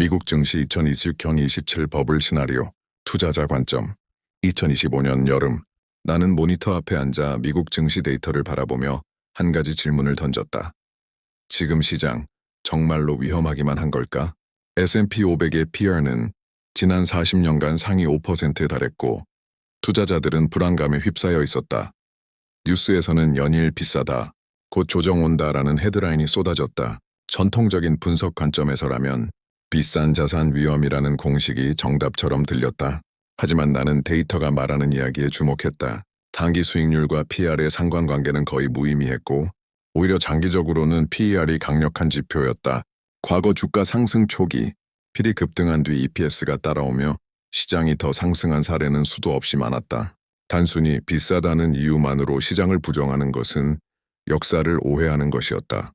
미국 증시 2026형 27 버블 시나리오 투자자 관점 2025년 여름 나는 모니터 앞에 앉아 미국 증시 데이터를 바라보며 한 가지 질문을 던졌다. 지금 시장 정말로 위험하기만 한 걸까? S&P 500의 PR는 지난 40년간 상위 5%에 달했고 투자자들은 불안감에 휩싸여 있었다. 뉴스에서는 연일 비싸다, 곧 조정 온다라는 헤드라인이 쏟아졌다. 전통적인 분석 관점에서라면 비싼 자산 위험이라는 공식이 정답처럼 들렸다. 하지만 나는 데이터가 말하는 이야기에 주목했다. 단기 수익률과 PR의 상관관계는 거의 무의미했고 오히려 장기적으로는 PER이 강력한 지표였다. 과거 주가 상승 초기 필이 급등한 뒤 EPS가 따라오며 시장이 더 상승한 사례는 수도 없이 많았다. 단순히 비싸다는 이유만으로 시장을 부정하는 것은 역사를 오해하는 것이었다.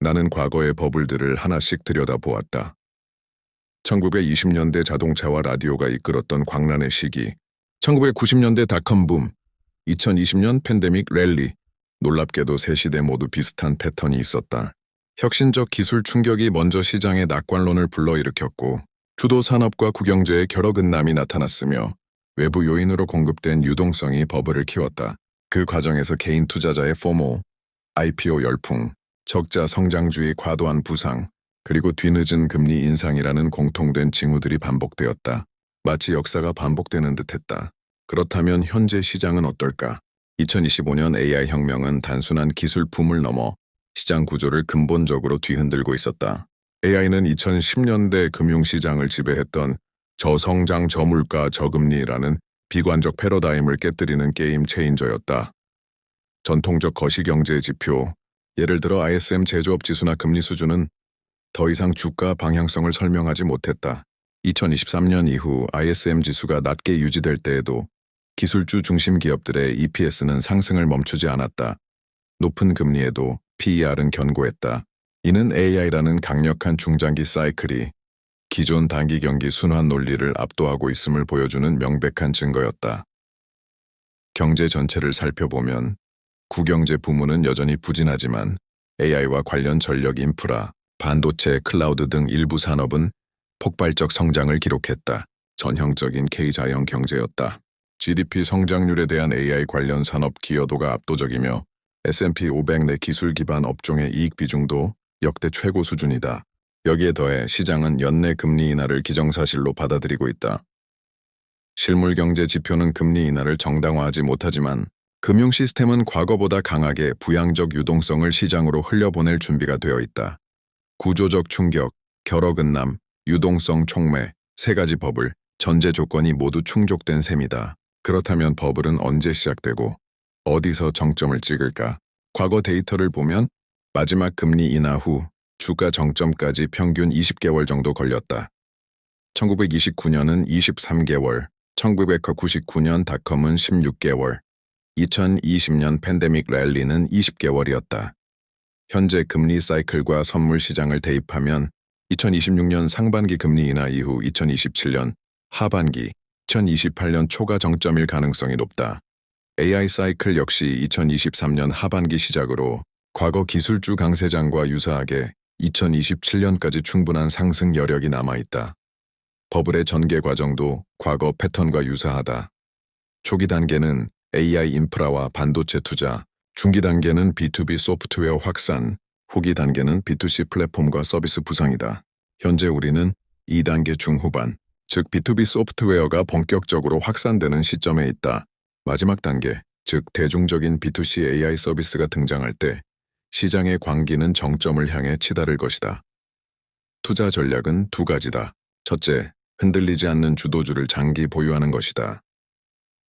나는 과거의 버블들을 하나씩 들여다보았다. 1920년대 자동차와 라디오가 이끌었던 광란의 시기, 1990년대 닷컴 붐, 2020년 팬데믹 랠리, 놀랍게도 세 시대 모두 비슷한 패턴이 있었다. 혁신적 기술 충격이 먼저 시장의 낙관론을 불러일으켰고 주도 산업과 국영제의 결어근남이 나타났으며 외부 요인으로 공급된 유동성이 버블을 키웠다. 그 과정에서 개인 투자자의 포모, IPO 열풍, 적자 성장주의 과도한 부상, 그리고 뒤늦은 금리 인상이라는 공통된 징후들이 반복되었다. 마치 역사가 반복되는 듯했다. 그렇다면 현재 시장은 어떨까? 2025년 AI 혁명은 단순한 기술 붐을 넘어 시장 구조를 근본적으로 뒤흔들고 있었다. AI는 2010년대 금융시장을 지배했던 저성장 저물가 저금리라는 비관적 패러다임을 깨뜨리는 게임 체인저였다. 전통적 거시경제 지표, 예를 들어 ISM 제조업 지수나 금리 수준은 더 이상 주가 방향성을 설명하지 못했다. 2023년 이후 ISM 지수가 낮게 유지될 때에도 기술주 중심 기업들의 EPS는 상승을 멈추지 않았다. 높은 금리에도 PER은 견고했다. 이는 AI라는 강력한 중장기 사이클이 기존 단기 경기 순환 논리를 압도하고 있음을 보여주는 명백한 증거였다. 경제 전체를 살펴보면 국영제 부문은 여전히 부진하지만 AI와 관련 전력 인프라, 반도체, 클라우드 등 일부 산업은 폭발적 성장을 기록했다. 전형적인 K자형 경제였다. GDP 성장률에 대한 AI 관련 산업 기여도가 압도적이며 S&P 500 내 기술 기반 업종의 이익 비중도 역대 최고 수준이다. 여기에 더해 시장은 연내 금리 인하를 기정사실로 받아들이고 있다. 실물 경제 지표는 금리 인하를 정당화하지 못하지만 금융 시스템은 과거보다 강하게 부양적 유동성을 시장으로 흘려보낼 준비가 되어 있다. 구조적 충격, 결어근남, 유동성 촉매, 세 가지 버블, 전제 조건이 모두 충족된 셈이다. 그렇다면 버블은 언제 시작되고 어디서 정점을 찍을까? 과거 데이터를 보면 마지막 금리 인하 후 주가 정점까지 평균 20개월 정도 걸렸다. 1929년은 23개월, 1999년 닷컴은 16개월, 2020년 팬데믹 랠리는 20개월이었다. 현재 금리 사이클과 선물 시장을 대입하면 2026년 상반기 금리 인하 이후 2027년 하반기, 2028년 초가 정점일 가능성이 높다. AI 사이클 역시 2023년 하반기 시작으로 과거 기술주 강세장과 유사하게 2027년까지 충분한 상승 여력이 남아있다. 버블의 전개 과정도 과거 패턴과 유사하다. 초기 단계는 AI 인프라와 반도체 투자, 중기 단계는 B2B 소프트웨어 확산, 후기 단계는 B2C 플랫폼과 서비스 부상이다. 현재 우리는 2단계 중후반, 즉 B2B 소프트웨어가 본격적으로 확산되는 시점에 있다. 마지막 단계, 즉 대중적인 B2C AI 서비스가 등장할 때 시장의 광기는 정점을 향해 치달을 것이다. 투자 전략은 두 가지다. 첫째, 흔들리지 않는 주도주를 장기 보유하는 것이다.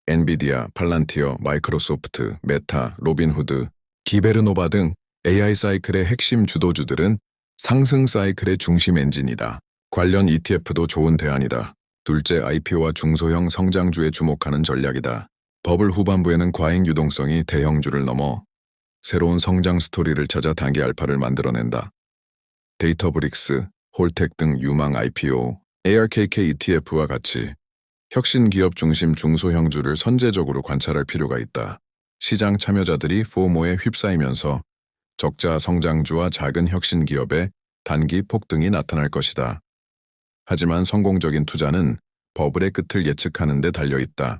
엔비디아, 팔란티어, 마이크로소프트, 메타, 로빈후드, 기베르노바 등 AI 사이클의 핵심 주도주들은 상승 사이클의 중심 엔진이다. 관련 ETF도 좋은 대안이다. 둘째, IPO와 중소형 성장주에 주목하는 전략이다. 버블 후반부에는 과잉 유동성이 대형주를 넘어 새로운 성장 스토리를 찾아 단기 알파를 만들어낸다. 데이터브릭스, 홀텍 등 유망 IPO, ARKK ETF와 같이 혁신 기업 중심 중소형주를 선제적으로 관찰할 필요가 있다. 시장 참여자들이 포모에 휩싸이면서 적자 성장주와 작은 혁신 기업의 단기 폭등이 나타날 것이다. 하지만 성공적인 투자는 버블의 끝을 예측하는 데 달려 있다.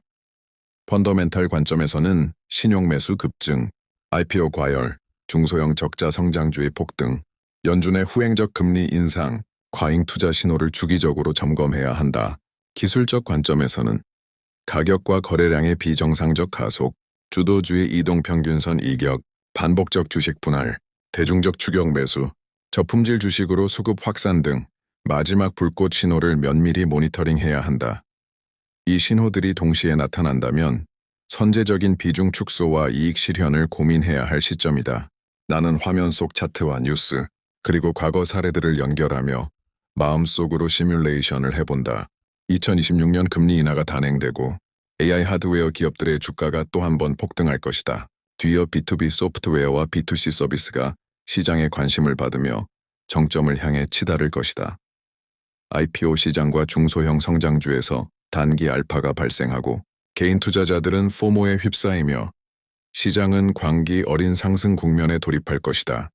펀더멘탈 관점에서는 신용 매수 급증, IPO 과열, 중소형 적자 성장주의 폭등, 연준의 후행적 금리 인상, 과잉 투자 신호를 주기적으로 점검해야 한다. 기술적 관점에서는 가격과 거래량의 비정상적 가속, 주도주의 이동 평균선 이격, 반복적 주식 분할, 대중적 추격 매수, 저품질 주식으로 수급 확산 등 마지막 불꽃 신호를 면밀히 모니터링해야 한다. 이 신호들이 동시에 나타난다면 선제적인 비중 축소와 이익 실현을 고민해야 할 시점이다. 나는 화면 속 차트와 뉴스, 그리고 과거 사례들을 연결하며 마음속으로 시뮬레이션을 해본다. 2026년 금리 인하가 단행되고 AI 하드웨어 기업들의 주가가 또 한 번 폭등할 것이다. 뒤이어 B2B 소프트웨어와 B2C 서비스가 시장의 관심을 받으며 정점을 향해 치달을 것이다. IPO 시장과 중소형 성장주에서 단기 알파가 발생하고 개인 투자자들은 포모에 휩싸이며 시장은 광기 어린 상승 국면에 돌입할 것이다.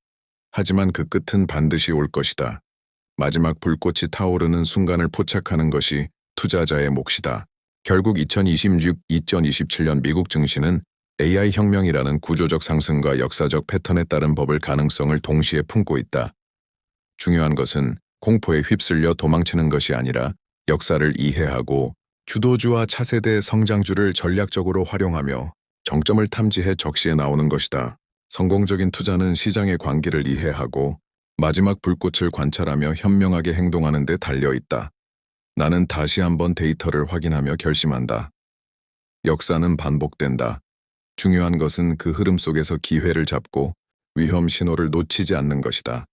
하지만 그 끝은 반드시 올 것이다. 마지막 불꽃이 타오르는 순간을 포착하는 것이 투자자의 몫이다. 결국 2026-2027년 미국 증시는 AI 혁명이라는 구조적 상승과 역사적 패턴에 따른 법을 가능성을 동시에 품고 있다. 중요한 것은 공포에 휩쓸려 도망치는 것이 아니라 역사를 이해하고 주도주와 차세대 성장주를 전략적으로 활용하며 정점을 탐지해 적시에 나오는 것이다. 성공적인 투자는 시장의 관계를 이해하고 마지막 불꽃을 관찰하며 현명하게 행동하는 데 달려 있다. 나는 다시 한번 데이터를 확인하며 결심한다. 역사는 반복된다. 중요한 것은 그 흐름 속에서 기회를 잡고 위험 신호를 놓치지 않는 것이다.